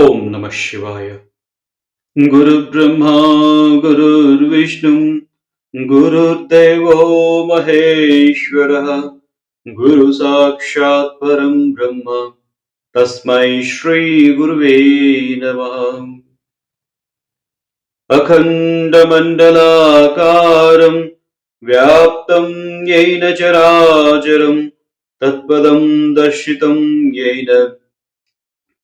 नमः शिवाय। गुरुर्ब्रह्मा गुरुविष्णुम् गुरुर्देवो महेश्वरः गुरुसाक्षात् परम् ब्रह्म तस्मै श्रीगुर्वै नमः। अखण्डमण्डलाकारम् व्याप्तम् येन च राजरम् तत्पदम् दर्शितम् येन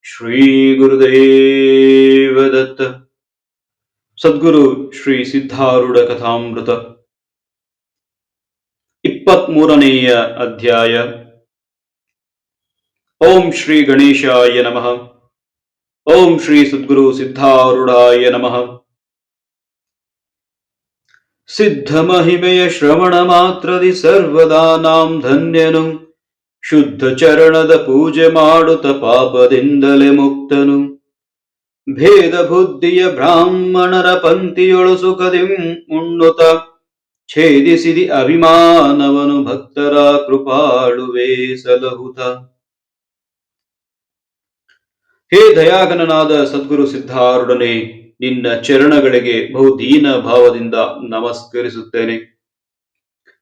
ಜಯ ಜೈ ಶ್ರೀ ರಘುವೀರ ಸಮರ್ಥ ಶ್ರೀ ಗುರುದೇವ ದತ್ತ ಸದ್ಗುರು ಶ್ರೀ ಸಿದ್ಧಾರೂಢ ಕಥಾಮೃತ ಇಪ್ಪತ್ಮೂರನೆಯ ಅಧ್ಯಾಯ ಓಂ ಶ್ರೀ ಗಣೇಶಾಯ ನಮಃ ಓಂ ಶ್ರೀ ಸದ್ಗುರು ಸಿದ್ಧಾರೂಢಾಯ ನಮಃ ಸಿದ್ಧ ಮಹಿಮೆಯ ಶ್ರವಣ ಮಾತ್ರದಿ ಸರ್ವದಾ ನಾಂ ಧನ್ಯನು ಶುದ್ಧ ಚರಣದ ಪೂಜೆ ಮಾಡುತ್ತ ಪಾಪದಿಂದಲೇ ಮುಕ್ತನು. ಭೇದ ಬುದ್ಧಿಯ ಬ್ರಾಹ್ಮಣರ ಪಂಕ್ತಿಯೊಳು ಸುಖದಿಂ ಉಣ್ಣುತ. ಛೇದಿಸಿದಿ ಅಭಿಮಾನವನು ಭಕ್ತರ ಕೃಪಾಳುವೆ ಸಲಹುತ. ಹೇ ದಯಾಗನನಾದ ಸದ್ಗುರು ಸಿದ್ಧಾರುಡನೆ ನಿನ್ನ ಚರಣಗಳಿಗೆ ಬಹುದೀನ ಭಾವದಿಂದ ನಮಸ್ಕರಿಸುತ್ತೇನೆ.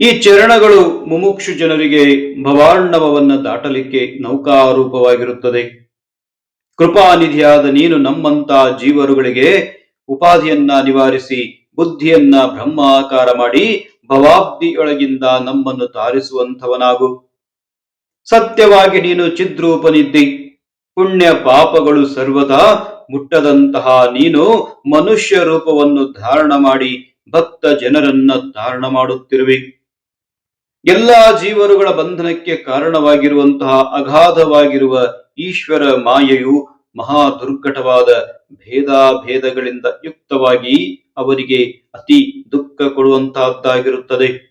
ಈ ಚರಣಗಳು ಮುಮುಕ್ಷು ಜನರಿಗೆ ಭವಾರ್ಣವನ್ನ ದಾಟಲಿಕ್ಕೆ ನೌಕಾರೂಪವಾಗಿರುತ್ತದೆ. ಕೃಪಾನಿಧಿಯಾದ ನೀನು ನಮ್ಮಂತ ಜೀವರುಗಳಿಗೆ ಉಪಾಧಿಯನ್ನ ನಿವಾರಿಸಿ, ಬುದ್ಧಿಯನ್ನ ಬ್ರಹ್ಮಾಕಾರ ಮಾಡಿ, ಭವಾಬ್ದಿಯೊಳಗಿಂದ ನಮ್ಮನ್ನು ತಾರಿಸುವಂಥವನಾಗು. ಸತ್ಯವಾಗಿ ನೀನು ಚಿದ್ರೂಪನಿದ್ದಿ. ಪುಣ್ಯ ಪಾಪಗಳು ಸರ್ವದಾ ಮುಟ್ಟದಂತಹ ನೀನು ಮನುಷ್ಯ ರೂಪವನ್ನು ಧಾರಣ ಮಾಡಿ, ಭಕ್ತ ಜನರನ್ನ ಧಾರಣ ಮಾಡುತ್ತಿರುವೆ. ಎಲ್ಲಾ ಜೀವರುಗಳ ಬಂಧನಕ್ಕೆ ಕಾರಣವಾಗಿರುವಂತಹ ಅಗಾಧವಾಗಿರುವ ಈಶ್ವರ ಮಾಯೆಯು ಮಹಾ ದುರ್ಘಟವಾದ ಭೇದಾಭೇದಗಳಿಂದ ಯುಕ್ತವಾಗಿ ಅವರಿಗೆ ಅತಿ ದುಃಖ ಕೊಡುವಂತಹದ್ದಾಗಿರುತ್ತದೆ.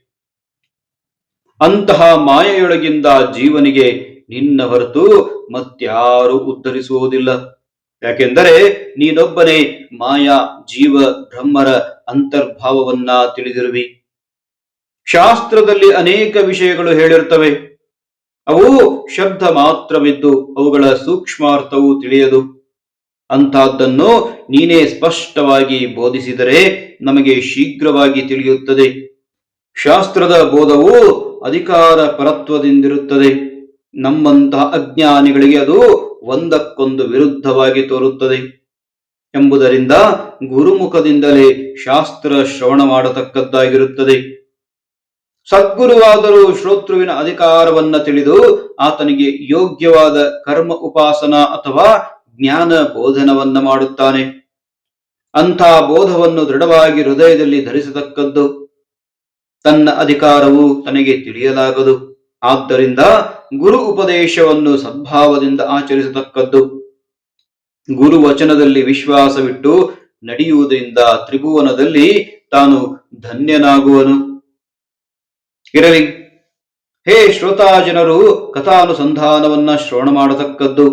ಅಂತಹ ಮಾಯೆಯೊಳಗಿಂದ ಜೀವನಿಗೆ ನಿನ್ನ ಹೊರತು ಮತ್ಯಾರು ಉದ್ಧರಿಸುವುದಿಲ್ಲ. ಯಾಕೆಂದರೆ ನೀನೊಬ್ಬನೇ ಮಾಯಾ ಜೀವ ಬ್ರಹ್ಮರ ಅಂತರ್ಭಾವವನ್ನ ತಿಳಿದಿರುವಿ. ಶಾಸ್ತ್ರದಲ್ಲಿ ಅನೇಕ ವಿಷಯಗಳು ಹೇಳಿರ್ತವೆ ಅವು ಶಬ್ದ ಮಾತ್ರವಿದ್ದು ಅವುಗಳ ಸೂಕ್ಷ್ಮಾರ್ಥವು ತಿಳಿಯದು. ಅಂತಹದ್ದನ್ನು ನೀನೇ ಸ್ಪಷ್ಟವಾಗಿ ಬೋಧಿಸಿದರೆ ನಮಗೆ ಶೀಘ್ರವಾಗಿ ತಿಳಿಯುತ್ತದೆ. ಶಾಸ್ತ್ರದ ಬೋಧವು ಅಧಿಕಾರ ಪರತ್ವದಿಂದಿರುತ್ತದೆ. ನಮ್ಮಂತಹ ಅಜ್ಞಾನಿಗಳಿಗೆ ಅದು ಒಂದಕ್ಕೊಂದು ವಿರುದ್ಧವಾಗಿ ತೋರುತ್ತದೆ. ಎಂಬುದರಿಂದ ಗುರುಮುಖದಿಂದಲೇ ಶಾಸ್ತ್ರ ಶ್ರವಣ ಮಾಡತಕ್ಕದ್ದಾಗಿರುತ್ತದೆ. ಸದ್ಗುರುವಾದರೂ ಶ್ರೋತೃವಿನ ಅಧಿಕಾರವನ್ನ ತಿಳಿದು ಆತನಿಗೆ ಯೋಗ್ಯವಾದ ಕರ್ಮ ಉಪಾಸನ ಅಥವಾ ಜ್ಞಾನ ಬೋಧನವನ್ನ ಮಾಡುತ್ತಾನೆ. ಅಂಥ ಬೋಧವನ್ನು ದೃಢವಾಗಿ ಹೃದಯದಲ್ಲಿ ಧರಿಸತಕ್ಕದ್ದು ತನ್ನ ಅಧಿಕಾರವು ತನಗೆ ತಿಳಿಯಲಾಗದು. ಆದ್ದರಿಂದ ಗುರು ಉಪದೇಶವನ್ನು ಸದ್ಭಾವದಿಂದ ಆಚರಿಸತಕ್ಕದ್ದು. ಗುರು ವಚನದಲ್ಲಿ ವಿಶ್ವಾಸವಿಟ್ಟು ನಡೆಯುವುದರಿಂದ ತ್ರಿಭುವನದಲ್ಲಿ ತಾನು ಧನ್ಯನಾಗುವನು. ಇರಲಿ. ಹೇ ಶ್ರೋತಾ ಜನರು ಕಥಾನುಸಂಧಾನವನ್ನ ಶ್ರವಣ ಮಾಡತಕ್ಕದ್ದು.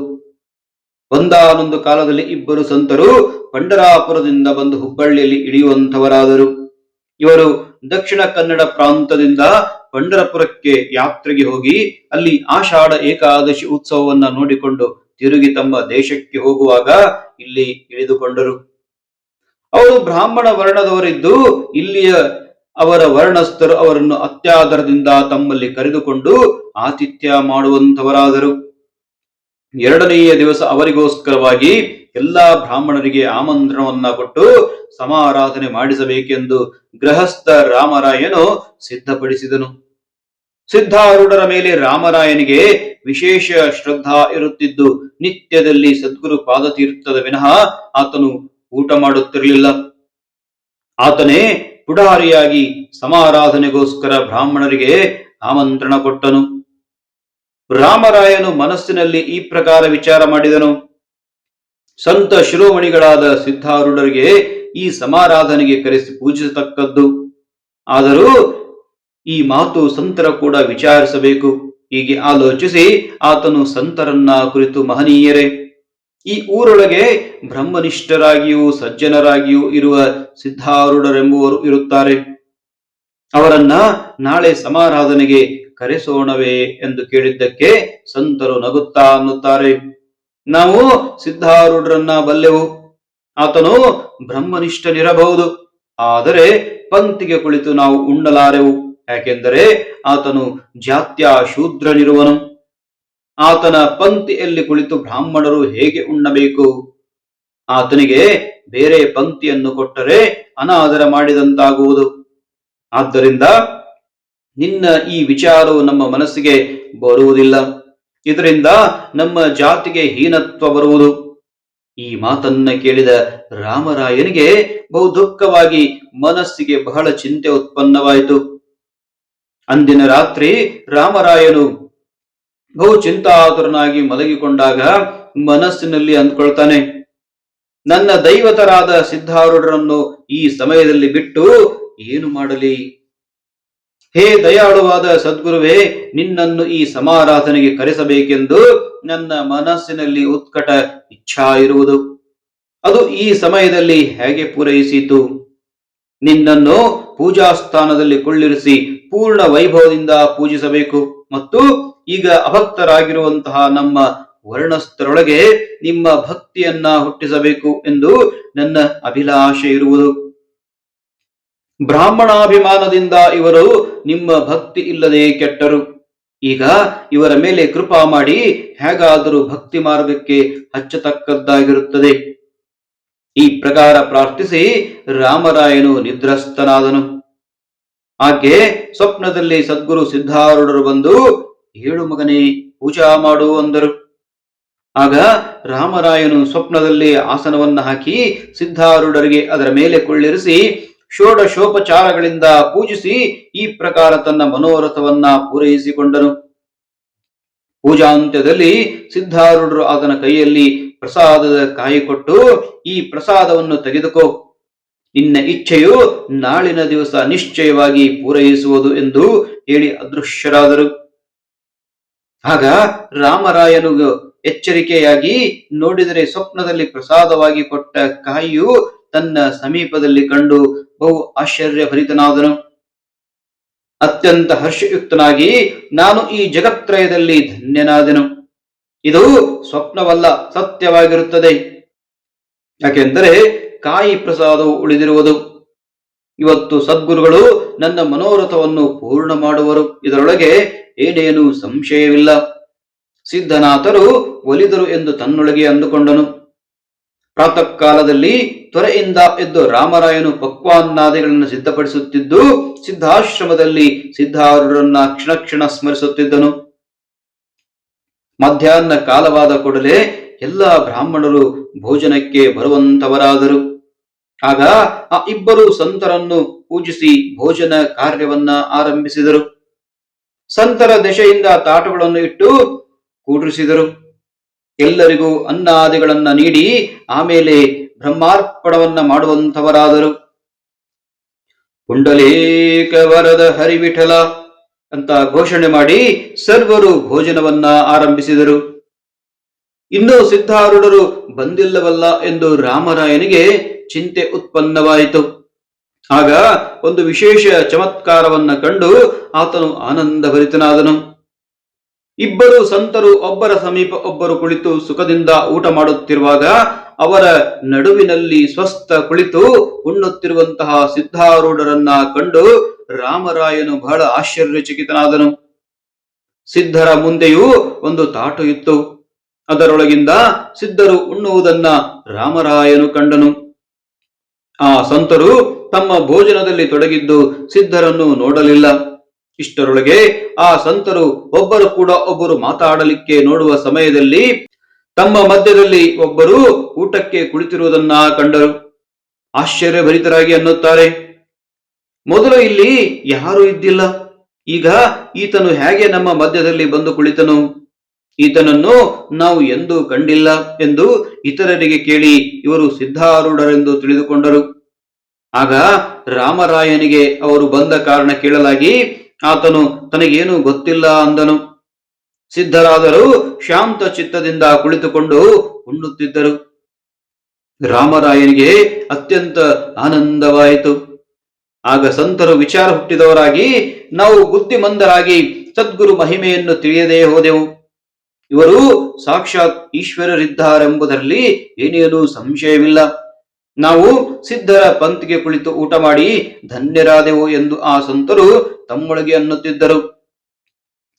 ಒಂದಾನೊಂದು ಕಾಲದಲ್ಲಿ ಇಬ್ಬರು ಸಂತರು ಪಂಡರಾಪುರದಿಂದ ಬಂದು ಹುಬ್ಬಳ್ಳಿಯಲ್ಲಿ ಇಳಿಯುವಂತವರಾದರು ಇವರು ದಕ್ಷಿಣ ಕನ್ನಡ ಪ್ರಾಂತದಿಂದ ಪಂಡರಪುರಕ್ಕೆ ಯಾತ್ರೆಗೆ ಹೋಗಿ ಅಲ್ಲಿ ಆಷಾಢ ಏಕಾದಶಿ ಉತ್ಸವವನ್ನ ನೋಡಿಕೊಂಡು ತಿರುಗಿ ತಮ್ಮ ದೇಶಕ್ಕೆ ಹೋಗುವಾಗ ಇಲ್ಲಿ ಇಳಿದುಕೊಂಡರು. ಅವರು ಬ್ರಾಹ್ಮಣ ವರ್ಣದವರಿದ್ದು ಇಲ್ಲಿಯ ಅವರ ವರ್ಣಸ್ಥರು ಅವರನ್ನು ಅತ್ಯಾದರದಿಂದ ತಮ್ಮಲ್ಲಿ ಕರೆದುಕೊಂಡು ಆತಿಥ್ಯ ಮಾಡುವಂತವರಾದರು ಎರಡನೆಯ ದಿವಸ ಅವರಿಗೋಸ್ಕರವಾಗಿ ಎಲ್ಲಾ ಬ್ರಾಹ್ಮಣರಿಗೆ ಆಮಂತ್ರಣವನ್ನ ಕೊಟ್ಟು ಸಮಾರಾಧನೆ ಮಾಡಿಸಬೇಕೆಂದು ಗೃಹಸ್ಥ ರಾಮರಾಯನು ಸಿದ್ಧಪಡಿಸಿದನು. ಸಿದ್ಧಾರೂಢರ ಮೇಲೆ ರಾಮರಾಯನಿಗೆ ವಿಶೇಷ ಶ್ರದ್ಧಾ ಇರುತ್ತಿದ್ದು ನಿತ್ಯದಲ್ಲಿ ಸದ್ಗುರು ಪಾದತೀರ್ಥದ ವಿನಃ ಆತನು ಊಟ ಮಾಡುತ್ತಿರಲಿಲ್ಲ. ಆತನೇ ಪುಡಾರಿಯಾಗಿ ಸಮಾರಾಧನೆಗೋಸ್ಕರ ಬ್ರಾಹ್ಮಣರಿಗೆ ಆಮಂತ್ರಣ ಕೊಟ್ಟನು. ರಾಮರಾಯನು ಮನಸ್ಸಿನಲ್ಲಿ ಈ ಪ್ರಕಾರ ವಿಚಾರ ಮಾಡಿದನು. ಸಂತ ಶಿರೋಮಣಿಗಳಾದ ಸಿದ್ಧಾರೂಢರಿಗೆ ಈ ಸಮಾರಾಧನೆಗೆ ಕರೆಸಿ ಪೂಜಿಸತಕ್ಕದ್ದು. ಆದರೂ ಈ ಮಾತು ಸಂತರ ಕೂಡ ವಿಚಾರಿಸಬೇಕು. ಹೀಗೆ ಆಲೋಚಿಸಿ ಆತನು ಸಂತರನ್ನ ಕುರಿತು ಮಹನೀಯರೇ ಈ ಊರೊಳಗೆ ಬ್ರಹ್ಮನಿಷ್ಠರಾಗಿಯೂ ಸಜ್ಜನರಾಗಿಯೂ ಇರುವ ಸಿದ್ಧಾರೂಢರೆಂಬುವರು ಇರುತ್ತಾರೆ. ಅವರನ್ನ ನಾಳೆ ಸಮಾರಾಧನೆಗೆ ಕರೆಸೋಣವೇ ಎಂದು ಕೇಳಿದ್ದಕ್ಕೆ ಸಂತರು ನಗುತ್ತಾ ಅನ್ನುತ್ತಾರೆ. ನಾವು ಸಿದ್ಧಾರೂಢರನ್ನ ಬಲ್ಲೆವು. ಆತನು ಬ್ರಹ್ಮನಿಷ್ಠನಿರಬಹುದು. ಆದರೆ ಪಂಕ್ತಿಗೆ ಕುಳಿತು ನಾವು ಉಣ್ಣಲಾರೆವು ಯಾಕೆಂದರೆ ಆತನು ಜಾತ್ಯ ಶೂದ್ರನಿರುವನು ಆತನ ಪಂಕ್ತಿಯಲ್ಲಿ ಕುಳಿತು ಬ್ರಾಹ್ಮಣರು ಹೇಗೆ ಉಣ್ಣಬೇಕು? ಆತನಿಗೆ ಬೇರೆ ಪಂಕ್ತಿಯನ್ನು ಕೊಟ್ಟರೆ ಅನಾದರ ಮಾಡಿದಂತಾಗುವುದು. ಆದ್ದರಿಂದ ನಿನ್ನ ಈ ವಿಚಾರವು ನಮ್ಮ ಮನಸ್ಸಿಗೆ ಬರುವುದಿಲ್ಲ. ಇದರಿಂದ ನಮ್ಮ ಜಾತಿಗೆ ಹೀನತ್ವ ಬರುವುದು. ಈ ಮಾತನ್ನ ಕೇಳಿದ ರಾಮರಾಯನಿಗೆ ಬಹು ದುಃಖವಾಗಿ ಮನಸ್ಸಿಗೆ ಬಹಳ ಚಿಂತೆ ಉತ್ಪನ್ನವಾಯಿತು. ಅಂದಿನ ರಾತ್ರಿ ರಾಮರಾಯನು ಬಹು ಚಿಂತಾತುರನಾಗಿ ಮಲಗಿಕೊಂಡಾಗ ಮನಸ್ಸಿನಲ್ಲಿ ಅಂದ್ಕೊಳ್ತಾನೆ, ನನ್ನ ದೈವತರಾದ ಸಿದ್ಧಾರೂಢರನ್ನು ಈ ಸಮಯದಲ್ಲಿ ಬಿಟ್ಟು ಏನು ಮಾಡಲಿ? ಹೇ ದಯಾಳುವಾದ ಸದ್ಗುರುವೇ, ನಿನ್ನನ್ನು ಈ ಸಮಾರಾಧನೆಗೆ ಕರೆಸಬೇಕೆಂದು ನನ್ನ ಮನಸ್ಸಿನಲ್ಲಿ ಉತ್ಕಟ ಇಚ್ಛಾ ಇರುವುದು. ಅದು ಈ ಸಮಯದಲ್ಲಿ ಹೇಗೆ ಪೂರೈಸಿತು? ನಿನ್ನನ್ನು ಪೂಜಾ ಸ್ಥಾನದಲ್ಲಿ ಕೊಳ್ಳಿರಿಸಿ ಪೂರ್ಣ ವೈಭವದಿಂದ ಪೂಜಿಸಬೇಕು ಮತ್ತು ಈಗ ಅಭಕ್ತರಾಗಿರುವಂತಹ ನಮ್ಮ ವರ್ಣಸ್ಥರೊಳಗೆ ನಿಮ್ಮ ಭಕ್ತಿಯನ್ನ ಹುಟ್ಟಿಸಬೇಕು ಎಂದು ನನ್ನ ಅಭಿಲಾಷೆ ಇರುವುದು. ಬ್ರಾಹ್ಮಣಾಭಿಮಾನದಿಂದ ಇವರು ನಿಮ್ಮ ಭಕ್ತಿ ಇಲ್ಲದೆ ಕೆಟ್ಟರು. ಈಗ ಇವರ ಮೇಲೆ ಕೃಪಾ ಮಾಡಿ ಹೇಗಾದರೂ ಭಕ್ತಿ ಮಾರ್ಗಕ್ಕೆ ಹಚ್ಚತಕ್ಕದ್ದಾಗಿರುತ್ತದೆ. ಈ ಪ್ರಕಾರ ಪ್ರಾರ್ಥಿಸಿ ರಾಮರಾಯನು ನಿದ್ರಸ್ತನಾದನು ಆಕೆ ಸ್ವಪ್ನದಲ್ಲಿ ಸದ್ಗುರು ಸಿದ್ಧಾರೂಢರು ಬಂದು ಏಳು ಮಗನೇ, ಪೂಜಾ ಮಾಡು ಅಂದರು. ಆಗ ರಾಮರಾಯನು ಸ್ವಪ್ನದಲ್ಲಿ ಆಸನವನ್ನ ಹಾಕಿ ಸಿದ್ಧಾರೂಢರಿಗೆ ಅದರ ಮೇಲೆ ಕೊಳ್ಳಿರಿಸಿ ಷೋಡಶೋಪಚಾರಗಳಿಂದ ಪೂಜಿಸಿ ಈ ಪ್ರಕಾರ ತನ್ನ ಮನೋರಥವನ್ನ ಪೂರೈಸಿಕೊಂಡನು. ಪೂಜಾಂತ್ಯದಲ್ಲಿ ಸಿದ್ಧಾರೂಢರು ಆತನ ಕೈಯಲ್ಲಿ ಪ್ರಸಾದದ ಕಾಯಿ ಕೊಟ್ಟು ಈ ಪ್ರಸಾದವನ್ನು ತೆಗೆದುಕೋ. ನಿನ್ನ ಇಚ್ಛೆಯು ನಾಳಿನ ದಿವಸ ನಿಶ್ಚಯವಾಗಿ ಪೂರೈಸುವುದು ಎಂದು ಹೇಳಿ ಅದೃಶ್ಯರಾದರು. ಆಗ ರಾಮರಾಯನು ಎಚ್ಚರಿಕೆಯಾಗಿ ನೋಡಿದರೆ ಸ್ವಪ್ನದಲ್ಲಿ ಪ್ರಸಾದವಾಗಿ ಕೊಟ್ಟ ಕಾಯಿಯು ತನ್ನ ಸಮೀಪದಲ್ಲಿ ಕಂಡು ಬಹು ಆಶ್ಚರ್ಯಭರಿತನಾದನು. ಅತ್ಯಂತ ಹರ್ಷಯುಕ್ತನಾಗಿ ನಾನು ಈ ಜಗತ್ರಯದಲ್ಲಿ ಧನ್ಯನಾದೆನು. ಇದು ಸ್ವಪ್ನವಲ್ಲ, ಸತ್ಯವಾಗಿರುತ್ತದೆ. ಯಾಕೆಂದರೆ ಕಾಯಿ ಪ್ರಸಾದವು ಉಳಿದಿರುವುದು. ಇವತ್ತು ಸದ್ಗುರುಗಳು ನನ್ನ ಮನೋರಥವನ್ನು ಪೂರ್ಣ ಮಾಡುವರು. ಇದರೊಳಗೆ ಏನೇನು ಸಂಶಯವಿಲ್ಲ. ಸಿದ್ಧನಾಥರು ಒಲಿದರು ಎಂದು ತನ್ನೊಳಗೆ ಅಂದುಕೊಂಡನು. ಪ್ರಾತಃ ಕಾಲದಲ್ಲಿ ತ್ವರೆಯಿಂದ ಎದ್ದು ರಾಮರಾಯನು ಪಕ್ವಾನ್ನಾದಿಗಳನ್ನು ಸಿದ್ಧಪಡಿಸುತ್ತಿದ್ದು, ಸಿದ್ಧಾಶ್ರಮದಲ್ಲಿ ಕ್ಷಣ ಕ್ಷಣ ಸ್ಮರಿಸುತ್ತಿದ್ದನು. ಮಧ್ಯಾಹ್ನ ಕಾಲವಾದ ಕೂಡಲೇ ಎಲ್ಲ ಬ್ರಾಹ್ಮಣರು ಭೋಜನಕ್ಕೆ ಬರುವಂತವರಾದರು. ಆಗ ಆ ಇಬ್ಬರು ಸಂತರನ್ನು ಪೂಜಿಸಿ ಭೋಜನ ಕಾರ್ಯವನ್ನ ಆರಂಭಿಸಿದರು. ಸಂತರ ದೆಶೆಯಿಂದ ತಾಟುಗಳನ್ನು ಇಟ್ಟು ಕೂಡಿಸಿದರು. ಎಲ್ಲರಿಗೂ ಅನ್ನಾದಿಗಳನ್ನ ನೀಡಿ ಆಮೇಲೆ ಬ್ರಹ್ಮಾರ್ಪಣವನ್ನ ಮಾಡುವಂಥವರಾದರು. ಪುಂಡಲೇಕ ವರದ ಹರಿವಿಠಲ ಅಂತ ಘೋಷಣೆ ಮಾಡಿ ಸರ್ವರು ಭೋಜನವನ್ನ ಆರಂಭಿಸಿದರು. ಇನ್ನೂ ಸಿದ್ಧಾರೂಢರು ಬಂದಿಲ್ಲವಲ್ಲ ಎಂದು ರಾಮರಾಯನಿಗೆ ಚಿಂತೆ ಉತ್ಪನ್ನವಾಯಿತು. ಆಗ ಒಂದು ವಿಶೇಷ ಚಮತ್ಕಾರವನ್ನ ಕಂಡು ಆತನು ಆನಂದಭರಿತನಾದನು. ಇಬ್ಬರು ಸಂತರು ಒಬ್ಬರ ಸಮೀಪ ಒಬ್ಬರು ಕುಳಿತು ಸುಖದಿಂದ ಊಟ ಮಾಡುತ್ತಿರುವಾಗ ಅವರ ನಡುವಿನಲ್ಲಿ ಸ್ವಸ್ಥ ಕುಳಿತು ಉಣ್ಣುತ್ತಿರುವಂತಹ ಸಿದ್ಧಾರೂಢರನ್ನ ಕಂಡು ರಾಮರಾಯನು ಬಹಳ ಆಶ್ಚರ್ಯಚಕಿತನಾದನು. ಸಿದ್ಧರ ಮುಂದೆಯೂ ಒಂದು ತಾಟು ಇತ್ತು. ಅದರೊಳಗಿಂದ ಸಿದ್ಧರು ಉಣ್ಣುವುದನ್ನ ರಾಮರಾಯನು ಕಂಡನು. ಆ ಸಂತರು ತಮ್ಮ ಭೋಜನದಲ್ಲಿ ತೊಡಗಿದ್ದು ಸಿದ್ಧರನ್ನು ನೋಡಲಿಲ್ಲ. ಇಷ್ಟರೊಳಗೆ ಆ ಸಂತರು ಒಬ್ಬರು ಕೂಡ ಒಬ್ಬರು ಮಾತಾಡಲಿಕ್ಕೆ ನೋಡುವ ಸಮಯದಲ್ಲಿ ತಮ್ಮ ಮಧ್ಯದಲ್ಲಿ ಒಬ್ಬರು ಊಟಕ್ಕೆ ಕುಳಿತಿರುವುದನ್ನ ಕಂಡರು. ಆಶ್ಚರ್ಯಭರಿತರಾಗಿ ಅನ್ನುತ್ತಾರೆ, ಮೊದಲು ಇಲ್ಲಿ ಯಾರೂ ಇದ್ದಿಲ್ಲ. ಈಗ ಈತನು ಹೇಗೆ ನಮ್ಮ ಮಧ್ಯದಲ್ಲಿ ಬಂದು ಕುಳಿತನು? ಈತನನ್ನು ನಾವು ಎಂದೂ ಕಂಡಿಲ್ಲ ಎಂದು ಇತರರಿಗೆ ಕೇಳಿ ಇವರು ಸಿದ್ಧಾರೂಢರೆಂದು ತಿಳಿದುಕೊಂಡರು. ಆಗ ರಾಮರಾಯನಿಗೆ ಅವರು ಬಂದ ಕಾರಣ ಕೇಳಲಾಗಿ, ಆತನು ತನಗೇನು ಗೊತ್ತಿಲ್ಲ ಅಂದನು. ಸಿದ್ಧರಾದರೂ ಶಾಂತ ಚಿತ್ತದಿಂದ ಕುಳಿತುಕೊಂಡು ಉಣ್ಣುತ್ತಿದ್ದರು. ರಾಮರಾಯನಿಗೆ ಅತ್ಯಂತ ಆನಂದವಾಯಿತು. ಆಗ ಸಂತರು ವಿಚಾರ ಹುಟ್ಟಿದವರಾಗಿ, ನಾವು ಬುದ್ಧಿಮಂದರಾಗಿ ಸದ್ಗುರು ಮಹಿಮೆಯನ್ನು ತಿಳಿಯದೇ ಹೋದೆವು. ಇವರು ಸಾಕ್ಷಾತ್ ಈಶ್ವರರಿದ್ದಾರೆಂಬುದರಲ್ಲಿ ಏನೇನೂ ಸಂಶಯವಿಲ್ಲ. ನಾವು ಸಿದ್ಧರ ಪಂಕ್ತಿಗೆ ಕುಳಿತು ಊಟ ಮಾಡಿ ಧನ್ಯರಾದೆವು ಎಂದು ಆ ಸಂತರು ತಮ್ಮೊಳಗೆ ಅನ್ನುತ್ತಿದ್ದರು.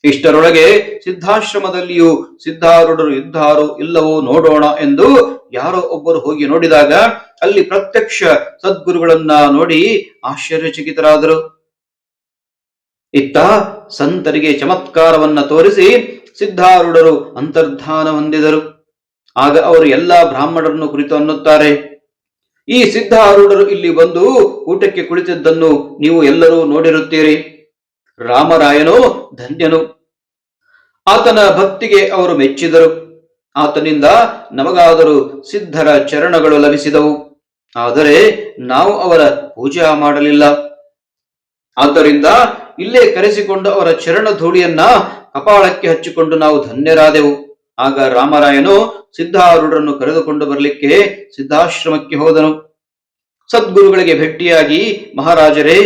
ಇಷ್ಟರೊಳಗೆ ಸಿದ್ಧಾಶ್ರಮದಲ್ಲಿಯೂ ಸಿದ್ಧಾರೂಢರು ಇದ್ದಾರೋ ಇಲ್ಲವೋ ನೋಡೋಣ ಎಂದು ಯಾರೋ ಒಬ್ಬರು ಹೋಗಿ ನೋಡಿದಾಗ ಅಲ್ಲಿ ಪ್ರತ್ಯಕ್ಷ ಸದ್ಗುರುಗಳನ್ನ ನೋಡಿ ಆಶ್ಚರ್ಯಚಕಿತರಾದರು. ಇತ್ತ ಸಂತರಿಗೆ ಚಮತ್ಕಾರವನ್ನ ತೋರಿಸಿ ಸಿದ್ಧಾರೂಢರು ಅಂತರ್ಧಾನ ಹೊಂದಿದರು. ಆಗ ಅವರು ಎಲ್ಲಾ ಬ್ರಾಹ್ಮಣರನ್ನು ಕುರಿತು ಅನ್ನುತ್ತಾರೆ. ಈ ಸಿದ್ಧಾರೂಢರು ಇಲ್ಲಿ ಬಂದು ಊಟಕ್ಕೆ ಕುಳಿತಿದ್ದನ್ನು ನೀವು ಎಲ್ಲರೂ ನೋಡಿರುತ್ತೀರಿ. ರಾಮರಾಯನು ಧನ್ಯನು. ಆತನ ಭಕ್ತಿಗೆ ಅವರು ಮೆಚ್ಚಿದರು. ಆತನಿಂದ ನಮಗಾದರೂ ಸಿದ್ಧರ ಚರಣಗಳು ಲಭಿಸಿದವು. ಆದರೆ ನಾವು ಅವರ ಪೂಜಾ ಮಾಡಲಿಲ್ಲ. ಆದ್ದರಿಂದ ಇಲ್ಲೇ ಕರೆಸಿಕೊಂಡು ಅವರ ಚರಣ ಧೂಳಿಯನ್ನ ಕಪಾಳಕ್ಕೆ ಹಚ್ಚಿಕೊಂಡು ನಾವು ಧನ್ಯರಾದೆವು. ಆಗ ರಾಮರಾಯನು ಸಿದ್ಧಾರೂಢರನ್ನು ಕರೆದುಕೊಂಡು ಬರಲಿಕ್ಕೆ ಸಿದ್ಧಾಶ್ರಮಕ್ಕೆ ಹೋದನು. ಸದ್ಗುರುಗಳಿಗೆ ಭೇಟಿಯಾಗಿ, ಮಹಾರಾಜರೇ,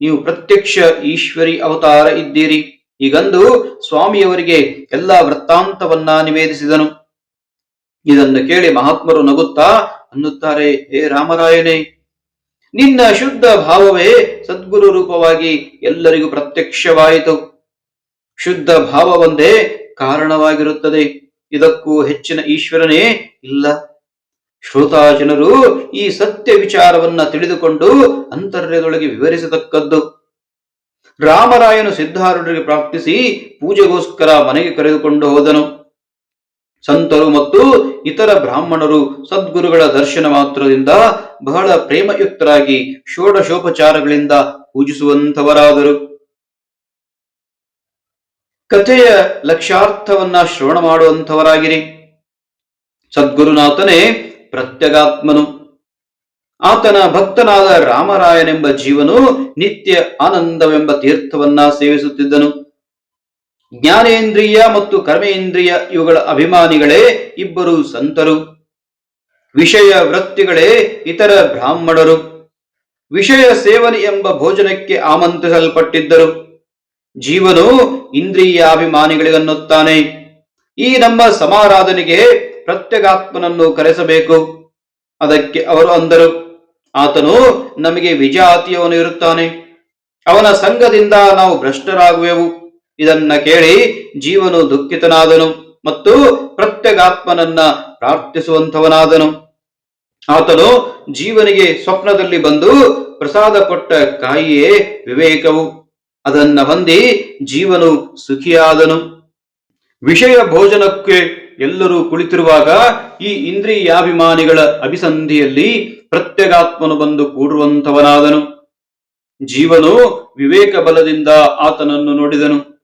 ನೀವು ಪ್ರತ್ಯಕ್ಷ ಈಶ್ವರಿ ಅವತಾರ ಇದ್ದೀರಿ. ಈಗಂದು ಸ್ವಾಮಿಯವರಿಗೆ ಎಲ್ಲಾ ವೃತ್ತಾಂತವನ್ನ ನಿವೇದಿಸಿದನು. ಇದನ್ನು ಕೇಳಿ ಮಹಾತ್ಮರು ನಗುತ್ತಾ ಅನ್ನುತ್ತಾರೆ, ಹೇ ರಾಮರಾಯನೇ ನಿನ್ನ ಶುದ್ಧ ಭಾವವೇ ಸದ್ಗುರು ರೂಪವಾಗಿ ಎಲ್ಲರಿಗೂ ಪ್ರತ್ಯಕ್ಷವಾಯಿತು. ಶುದ್ಧ ಭಾವವೊಂದೇ ಕಾರಣವಾಗಿರುತ್ತದೆ. ಇದಕ್ಕೂ ಹೆಚ್ಚಿನ ಈಶ್ವರನೇ ಇಲ್ಲ. ಶ್ರೋತಾ ಜನರು ಈ ಸತ್ಯ ವಿಚಾರವನ್ನ ತಿಳಿದುಕೊಂಡು ಅಂತರ್ಯದೊಳಗೆ ವಿವರಿಸತಕ್ಕದ್ದು. ರಾಮರಾಯನು ಸಿದ್ಧಾರೂಢರಿಗೆ ಪ್ರಾರ್ಥಿಸಿ ಪೂಜೆಗೋಸ್ಕರ ಮನೆಗೆ ಕರೆದುಕೊಂಡು ಹೋದನು. ಸಂತರು ಮತ್ತು ಇತರ ಬ್ರಾಹ್ಮಣರು ಸದ್ಗುರುಗಳ ದರ್ಶನ ಮಾತ್ರದಿಂದ ಬಹಳ ಪ್ರೇಮಯುಕ್ತರಾಗಿ ಷೋಡಶೋಪಚಾರಗಳಿಂದ ಪೂಜಿಸುವಂಥವರಾದರು. ಕಥೆಯ ಲಕ್ಷ್ಯಾರ್ಥವನ್ನ ಶ್ರವಣ ಮಾಡುವಂಥವರಾಗಿರಿ. ಸದ್ಗುರುನಾಥನೇ ಪ್ರತ್ಯಗಾತ್ಮನು. ಆತನ ಭಕ್ತನಾದ ರಾಮರಾಯನೆಂಬ ಜೀವನು ನಿತ್ಯ ಆನಂದವೆಂಬ ತೀರ್ಥವನ್ನ ಸೇವಿಸುತ್ತಿದ್ದನು. ಜ್ಞಾನೇಂದ್ರಿಯ ಮತ್ತು ಕರ್ಮೇಂದ್ರಿಯ ಇವುಗಳ ಅಭಿಮಾನಿಗಳೇ ಇಬ್ಬರು ಸಂತರು. ವಿಷಯ ವೃತ್ತಿಗಳೇ ಇತರ ಬ್ರಾಹ್ಮಣರು. ವಿಷಯ ಸೇವನೆ ಎಂಬ ಭೋಜನಕ್ಕೆ ಆಮಂತ್ರಿಸಲ್ಪಟ್ಟಿದ್ದರು. ಜೀವನು ಇಂದ್ರಿಯಾಭಿಮಾನಿಗಳಿಗನ್ನುತ್ತಾನೆ. ಈ ನಮ್ಮ ಸಮಾರಾಧನೆಗೆ ಪ್ರತ್ಯಗಾತ್ಮನನ್ನು ಕರೆಸಬೇಕು. ಅದಕ್ಕೆ ಅವರು ಅಂದರು, ಆತನು ನಮಗೆ ವಿಜಾತಿಯವನು ಇರುತ್ತಾನೆ. ಅವನ ಸಂಘದಿಂದ ನಾವು ಭ್ರಷ್ಟರಾಗುವೆವು. ಇದನ್ನ ಕೇಳಿ ಜೀವನು ದುಃಖಿತನಾದನು ಮತ್ತು ಪ್ರತ್ಯಗಾತ್ಮನನ್ನ ಪ್ರಾರ್ಥಿಸುವಂತವನಾದನು ಆತನು ಜೀವನಿಗೆ ಸ್ವಪ್ನದಲ್ಲಿ ಬಂದು ಪ್ರಸಾದ ಕೊಟ್ಟ ಕಾಯಿಯೇ ವಿವೇಕವು. ಅದನ್ನ ಹೊಂದಿ ಜೀವನು ಸುಖಿಯಾದನು. ವಿಷಯ ಭೋಜನಕ್ಕೆ ಎಲ್ಲರೂ ಕುಳಿತಿರುವಾಗ ಈ ಇಂದ್ರಿಯಾಭಿಮಾನಿಗಳ ಅಭಿಸಂಧಿಯಲ್ಲಿ ಪ್ರತ್ಯಗಾತ್ಮನು ಬಂದು ಕೂಡುವಂಥವನಾದನು ಜೀವನು ವಿವೇಕ ಬಲದಿಂದ ಆತನನ್ನು ನೋಡಿದನು.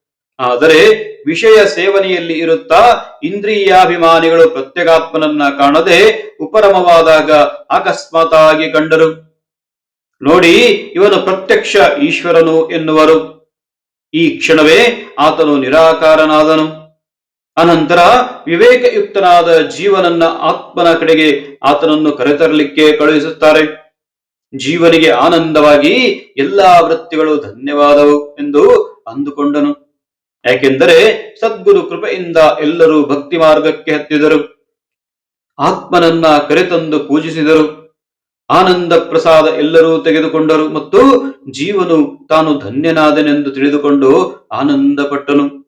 ಆದರೆ ವಿಷಯ ಸೇವನೆಯಲ್ಲಿ ಇರುತ್ತಾ ಇಂದ್ರಿಯಾಭಿಮಾನಿಗಳು ಪ್ರತ್ಯಗಾತ್ಮನನ್ನ ಕಾಣದೆ ಉಪರಮವಾದಾಗ ಅಕಸ್ಮಾತಾಗಿ ಕಂಡರು. ನೋಡಿ, ಇವನು ಪ್ರತ್ಯಕ್ಷ ಈಶ್ವರನು ಎನ್ನುವರು. ಈ ಕ್ಷಣವೇ ಆತನು ನಿರಾಕಾರನಾದನು. ಅನಂತರ ವಿವೇಕಯುಕ್ತನಾದ ಜೀವನನ್ನ ಆತ್ಮನ ಕಡೆಗೆ ಆತನನ್ನು ಕರೆತರಲಿಕ್ಕೆ ಕಳುಹಿಸುತ್ತಾರೆ. ಜೀವನಿಗೆ ಆನಂದವಾಗಿ ಎಲ್ಲಾ ವೃತ್ತಿಗಳು ಧನ್ಯವಾದವು ಎಂದು ಅಂದುಕೊಂಡನು. ಯಾಕೆಂದರೆ ಸದ್ಗುರು ಕೃಪೆಯಿಂದ ಎಲ್ಲರೂ ಭಕ್ತಿ ಮಾರ್ಗಕ್ಕೆ ಹತ್ತಿದರು. ಆತ್ಮನನ್ನ ಕರೆತಂದು ಪೂಜಿಸಿದರು. ಆನಂದ ಪ್ರಸಾದ ಎಲ್ಲರೂ ತೆಗೆದುಕೊಂಡರು ಮತ್ತು ಜೀವನು ತಾನು ಧನ್ಯನಾದನೆಂದು ತಿಳಿದುಕೊಂಡು ಆನಂದಪಟ್ಟನು.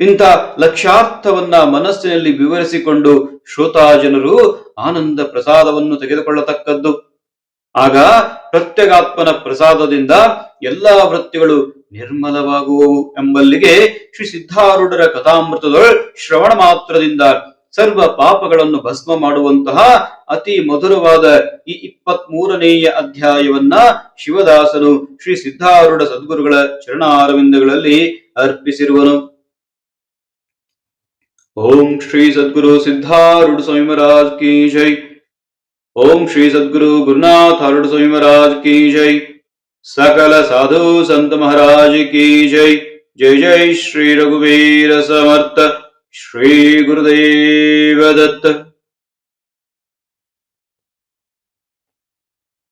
ಇಂಥ ಲಕ್ಷಾರ್ಥವನ್ನ ಮನಸ್ಸಿನಲ್ಲಿ ವಿವರಿಸಿಕೊಂಡು ಶ್ರೋತಾ ಜನರು ಆನಂದ ಪ್ರಸಾದವನ್ನು ತೆಗೆದುಕೊಳ್ಳತಕ್ಕದ್ದು. ಆಗ ಪ್ರತ್ಯಗಾತ್ಮನ ಪ್ರಸಾದದಿಂದ ಎಲ್ಲಾ ವೃತ್ತಿಗಳು ನಿರ್ಮಲವಾಗುವವು ಎಂಬಲ್ಲಿಗೆ ಶ್ರೀ ಸಿದ್ಧಾರೂಢರ ಕಥಾಮೃತದೊಳ ಶ್ರವಣ ಮಾತ್ರದಿಂದ ಸರ್ವ ಪಾಪಗಳನ್ನು ಭಸ್ಮ ಮಾಡುವಂತಹ ಅತಿ ಮಧುರವಾದ ಈ ಇಪ್ಪತ್ತ್ ಮೂರನೆಯ ಅಧ್ಯಾಯವನ್ನ ಶಿವದಾಸನು ಶ್ರೀ ಸಿದ್ಧಾರೂಢ ಸದ್ಗುರುಗಳ ಚರಣಾರವಿಂದಗಳಲ್ಲಿ ಅರ್ಪಿಸಿರುವನು. ಓಂ ಶ್ರೀ ಸದ್ಗುರು ಸಿದ್ಧಾರೂಢ ಸ್ವಾಮಿ ಮಹಾರಾಜ್ ಕಿ ಜೈ. ओम श्री सद्गुरु गुरुनाथ आरूढ़ स्वामी महाराज की जय सकल साधु संत महाराज की जय जय जय श्री रघुवीर समर्थ श्री गुरुदेव दत्त